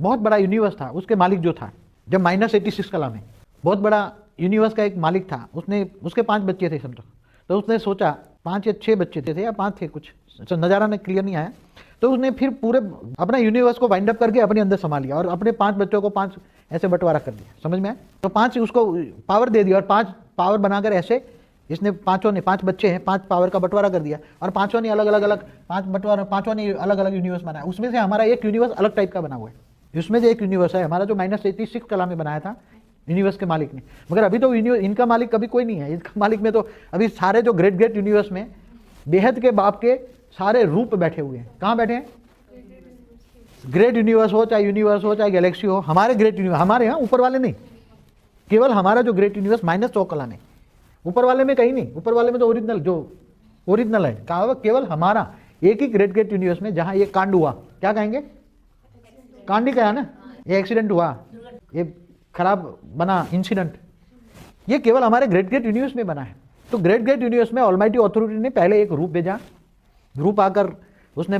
बहुत बड़ा यूनिवर्स था, उसके मालिक जो था, जब माइनस एटी सिक्स कला में। बहुत बड़ा यूनिवर्स का एक मालिक था, उसने, उसके पाँच बच्चे थे समझो। तो उसने सोचा, पाँच या छः बच्चे थे या पाँच थे कुछ नज़ारा ने क्लियर नहीं आया। तो उसने फिर पूरे, अपना यूनिवर्स को वाइंड अप करके अपने अंदर संभाल लिया और अपने पाँच बच्चों को पाँच ऐसे बंटवारा कर दिया, समझ में आया? तो पाँच उसको पावर दे दिया और पाँच पावर बनाकर ऐसे, इसने पाँचों ने, पाँच बच्चे हैं, पाँच पावर का बंटवारा कर दिया और पाँचों ने अलग अलग अलग पाँच बंटवारा, पाँचों ने अलग अलग यूनिवर्स बनाया। उसमें से हमारा एक यूनिवर्स अलग टाइप का बना हुआ है। उसमें से एक यूनिवर्स है, हमारा जो माइनस एट्टी सिक्स कला में बनाया था यूनिवर्स के मालिक ने। मगर अभी तो इनका मालिक कभी कोई नहीं है। इसका मालिक में तो अभी सारे जो ग्रेट ग्रेट यूनिवर्स में, बेहद के बाप के सारे रूप बैठे हुए हैं। कहाँ बैठे हैं? ग्रेट यूनिवर्स हो, चाहे यूनिवर्स हो, चाहे गैलेक्सी हो, हमारे ग्रेट यूनिवर्स हमारे यहाँ ऊपर वाले नहीं। केवल हमारा जो ग्रेट यूनिवर्स माइनस सौ कला में। ऊपर वाले में कहीं नहीं, ऊपर वाले में तो ओरिजिनल जो ओरिजिनल है। कहा केवल हमारा एक ही ग्रेट ग्रेट यूनिवर्स में जहाँ ये कांड हुआ। क्या कहेंगे? कांड ही कहा ना? ये एक्सीडेंट हुआ। ये खराब बना इंसिडेंट ये केवल हमारे ग्रेट ग्रेट यूनिवर्स में बना है। तो ग्रेट ग्रेट यूनिवर्स में ऑलमाइटी अथॉरिटी ने पहले एक रूप भेजा। रूप आकर उसने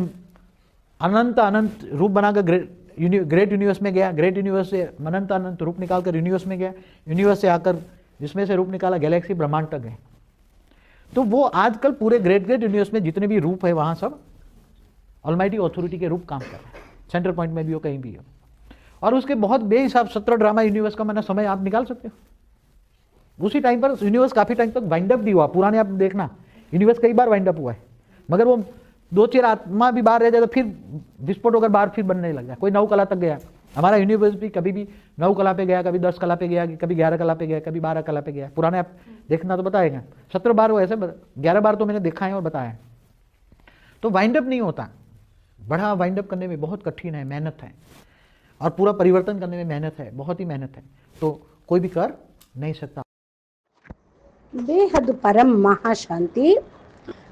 अनंत अनंत रूप बनाकर ग्रेट ग्रेट यूनिवर्स में गया। ग्रेट यूनिवर्स से अनंत अनंत रूप निकालकर यूनिवर्स में गया। यूनिवर्स से आकर जिसमें से रूप निकाला गैलेक्सी ब्रह्मांड तक गए। तो वो आजकल पूरे ग्रेट ग्रेट यूनिवर्स में जितने भी रूप है, वहाँ सब ऑलमाइटी अथॉरिटी के रूप काम कर रहे हैं। सेंटर पॉइंट में भी हो, कहीं भी हो। और उसके बहुत बेहिसाब सत्रह ड्रामा यूनिवर्स का मैंने समय आप निकाल सकते हो। उसी टाइम पर यूनिवर्स काफ़ी टाइम तक वाइंड अप भी हुआ, पुराने आप देखना। यूनिवर्स कई बार वाइंड अप हुआ है। मगर वो दो चार आत्मा भी बाहर रह जाए तो फिर विस्फोट होकर बाहर फिर बनने लग गया। कोई नौ कला तक गया। हमारा यूनिवर्स भी कभी भी नौ कला पे गया, कभी दस कला पे गया, कभी ग्यारह कला पे गया, कभी बारह कला पे गया। पुराने आप देखना तो बताएगा। सत्रह बार वो ऐसे ग्यारह बार तो मैंने देखा है और बताया तो वाइंड अप नहीं होता। बड़ा वाइंड अप करने में बहुत कठिन है मेहनत है और पूरा परिवर्तन करने में मेहनत है बहुत ही मेहनत है तो कोई भी कर नहीं सकता బేహద్ పరం మహాశాంతి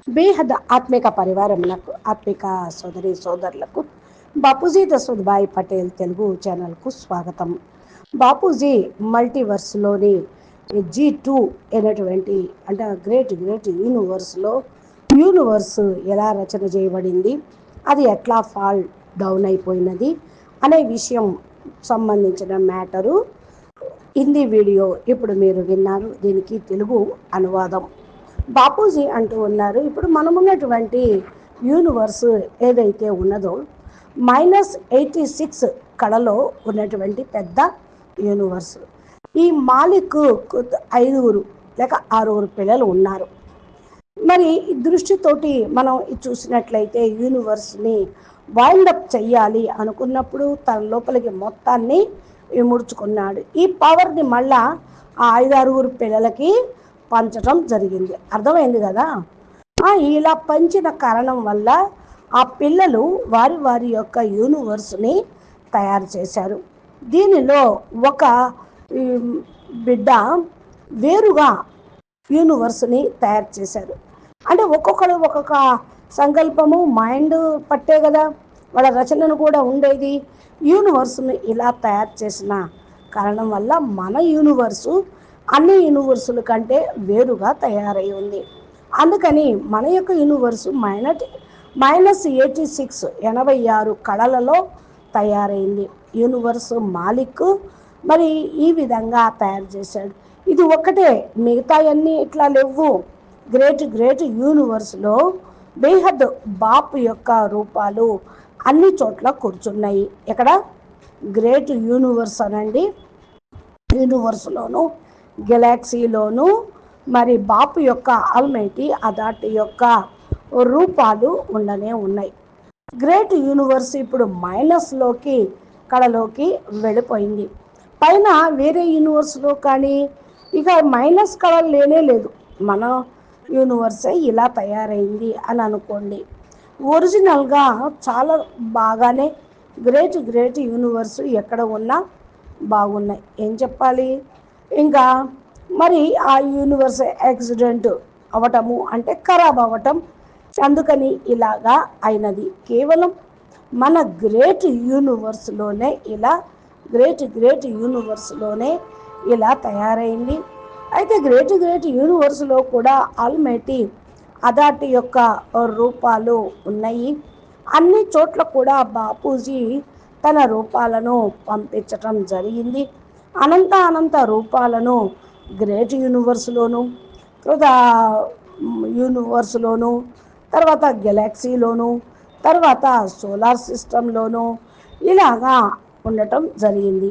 బేహద్ ఆత్మిక పరివారమునకు ఆత్మిక సోదరి సోదరులకు బాపూజీ దశరథ్ పటేల్ తెలుగు ఛానల్కు స్వాగతం బాపూజీ మల్టీవర్స్లోని జీ టూ అనేటువంటి అంటే గ్రేట్ గ్రేట్ యూనివర్స్లో యూనివర్స్ ఎలా రచన చేయబడింది అది ఎట్లా ఫాల్ డౌన్ అయిపోయినది అనే విషయం సంబంధించిన మ్యాటరు. హిందీ వీడియో ఇప్పుడు మీరు విన్నారు. దీనికి తెలుగు అనువాదం. బాపూజీ అంటూ ఉన్నారు. ఇప్పుడు మనమున్నటువంటి యూనివర్స్ ఏదైతే ఉన్నదో మైనస్ ఎయిటీ సిక్స్ కళలో ఉన్నటువంటి పెద్ద యూనివర్స్. ఈ మాలిక్ ఐదుగురు లేక ఆరుగురు పిల్లలు ఉన్నారు. మరి ఈ దృష్టితోటి మనం చూసినట్లయితే యూనివర్స్ని వైండప్ చెయ్యాలి అనుకున్నప్పుడు తన లోపలికి మొత్తాన్ని విముడుచుకున్నాడు. ఈ పవర్ని మళ్ళా ఆ ఐదారుగురు పిల్లలకి పంచడం జరిగింది. అర్థమైంది కదా? ఇలా పంచిన కారణం వల్ల ఆ పిల్లలు వారి వారి యొక్క యూనివర్స్ని తయారు చేశారు. దీనిలో ఒక బిడ్డ వేరుగా యూనివర్స్ని తయారు చేశారు. అంటే ఒక్కొక్కరు ఒక్కొక్క సంకల్పము మైండ్ పట్టే కదా. వాళ్ళ రచనను కూడా ఉండేది. యూనివర్స్ను ఇలా తయారు చేసిన కారణం వల్ల మన యూనివర్సు అన్ని యూనివర్సుల కంటే వేరుగా తయారై ఉంది. అందుకని మన యొక్క యూనివర్సు మైనట్ మైనస్ ఎయిటీ సిక్స్ ఎనభై ఆరు కళలలో తయారైంది. యూనివర్సు మాలిక్ మరి ఈ విధంగా తయారు చేశాడు. ఇది ఒక్కటే మిగతాయన్నీ ఇట్లా లేవు. గ్రేట్ గ్రేట్ యూనివర్స్లో బేహద్ బాప్ యొక్క రూపాలు అన్ని చోట్ల కూర్చున్నాయి. ఎక్కడ? గ్రేట్ యూనివర్స్ అనండి. యూనివర్స్లోను గెలాక్సీలోను మరి బాపు యొక్క ఆల్మైటీ అదాటి యొక్క రూపాలు ఉండనే ఉన్నాయి. గ్రేట్ యూనివర్స్ ఇప్పుడు మైనస్లోకి కళలోకి వెళ్ళిపోయింది. పైన వేరే యూనివర్స్లో కానీ ఇక మైనస్ కళ లేనే లేదు. మనం యూనివర్సే ఇలా తయారైంది అని అనుకోండి. ఒరిజినల్గా చాలా బాగానే గ్రేట్ గ్రేట్ యూనివర్స్ ఎక్కడ ఉన్నా బాగున్నాయి. ఏం చెప్పాలి? ఇంకా మరి ఆ యూనివర్స్ యాక్సిడెంట్ అవటము అంటే ఖరాబ్ అవ్వటం అందుకని ఇలాగా అయినది. కేవలం మన గ్రేట్ యూనివర్స్లోనే ఇలా గ్రేట్ గ్రేట్ యూనివర్స్లోనే ఇలా తయారైంది. అయితే గ్రేట్ గ్రేట్ యూనివర్స్లో కూడా ఆల్మైటీ అదాటి యొక్క రూపాలు ఉన్నాయి. అన్ని చోట్ల కూడా బాపూజీ తన రూపాలను పంపించటం జరిగింది. అనంత అనంత రూపాలను గ్రేట్ యూనివర్స్లోను కృత యూనివర్స్లోను తర్వాత గెలాక్సీలోను తర్వాత సోలార్ సిస్టంలోను ఇలాగా ఉండటం జరిగింది.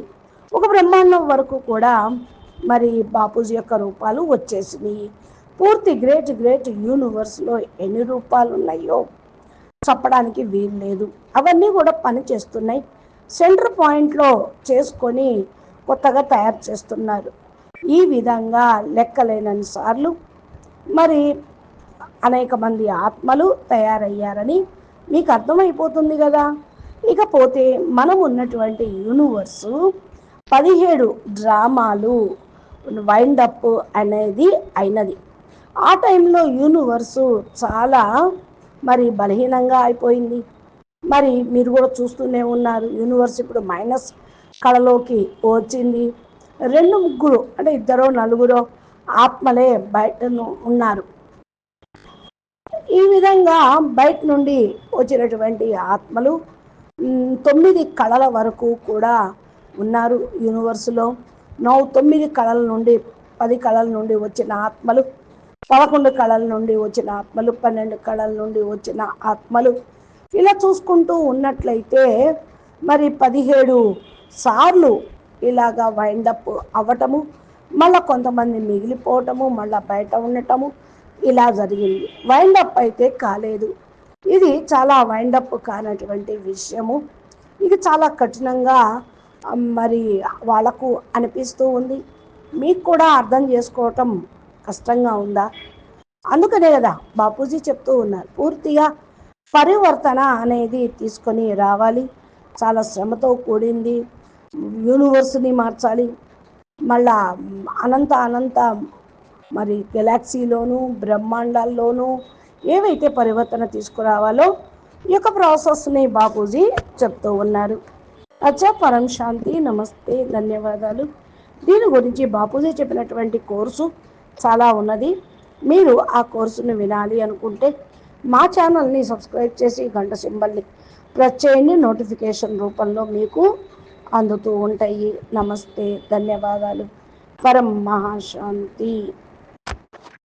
ఒక బ్రహ్మాండం వరకు కూడా మరి బాపూజీ యొక్క రూపాలు వచ్చేసినాయి. పూర్తి గ్రేట్ గ్రేట్ యూనివర్స్లో ఎన్ని రూపాలు ఉన్నాయో చెప్పడానికి వీలు లేదు. అవన్నీ కూడా పని చేస్తున్నాయి. సెంటర్ పాయింట్లో చేసుకొని కొత్తగా తయారు చేస్తున్నారు. ఈ విధంగా లెక్కలేనన్ని సార్లు మరి అనేక మంది ఆత్మలు తయారయ్యారని మీకు అర్థమైపోతుంది కదా? ఇకపోతే మనం ఉన్నటువంటి యూనివర్సు పదిహేడు డ్రామాలు వైండ్ అప్ అనేది అయినది. ఆ టైంలో యూనివర్సు చాలా మరి బలహీనంగా అయిపోయింది. మరి మీరు కూడా చూస్తూనే ఉన్నారు యూనివర్స్ ఇప్పుడు మైనస్ కళలోకి వచ్చింది. రెండు ముగ్గురు అంటే ఇద్దరో నలుగురో ఆత్మలే బయట ఉన్నారు. ఈ విధంగా బయట నుండి వచ్చినటువంటి ఆత్మలు తొమ్మిది కళల వరకు కూడా ఉన్నారు యూనివర్సులో. నవ్వు తొమ్మిది కళల నుండి పది కళల నుండి వచ్చిన ఆత్మలు పదకొండు కళల నుండి వచ్చిన ఆత్మలు పన్నెండు కళల నుండి వచ్చిన ఆత్మలు. ఇలా చూసుకుంటూ ఉన్నట్లయితే మరి పదిహేడు సార్లు ఇలాగా వైండప్ అవ్వటము మళ్ళీ కొంతమంది మిగిలిపోవటము మళ్ళీ బయట ఉండటము ఇలా జరిగింది. వైండప్ అయితే కాలేదు. ఇది చాలా వైండప్ కానటువంటి విషయము. ఇది చాలా కఠినంగా మరి వాళ్ళకు అనిపిస్తూ ఉంది. మీకు కూడా అర్థం చేసుకోవటం కష్టంగా ఉందా? అందుకనే కదా బాపూజీ చెప్తూ ఉన్నారు. పూర్తిగా పరివర్తన అనేది తీసుకొని రావాలి. చాలా శ్రమతో కూడింది. యూనివర్స్ని మార్చాలి. మళ్ళా అనంత అనంత మరి గెలాక్సీలోను బ్రహ్మాండాల్లోనూ ఏవైతే పరివర్తన తీసుకురావాలో ఈ యొక్క ప్రాసెస్ని బాపూజీ చెప్తూ ఉన్నారు. అచ్చా పరం శాంతి నమస్తే ధన్యవాదాలు. దీని గురించి బాపూజీ చెప్పినటువంటి కోర్సు చాలా ఉన్నది. మీరు ఆ కోర్సును వినాలి అనుకుంటే మా ఛానల్ని సబ్స్క్రైబ్ చేసి గంట సింబల్ని ప్రెస్ చేయండి. నోటిఫికేషన్ రూపంలో మీకు అందుతూ ఉంటాయి. నమస్తే ధన్యవాదాలు. పరం మహాశాంతి.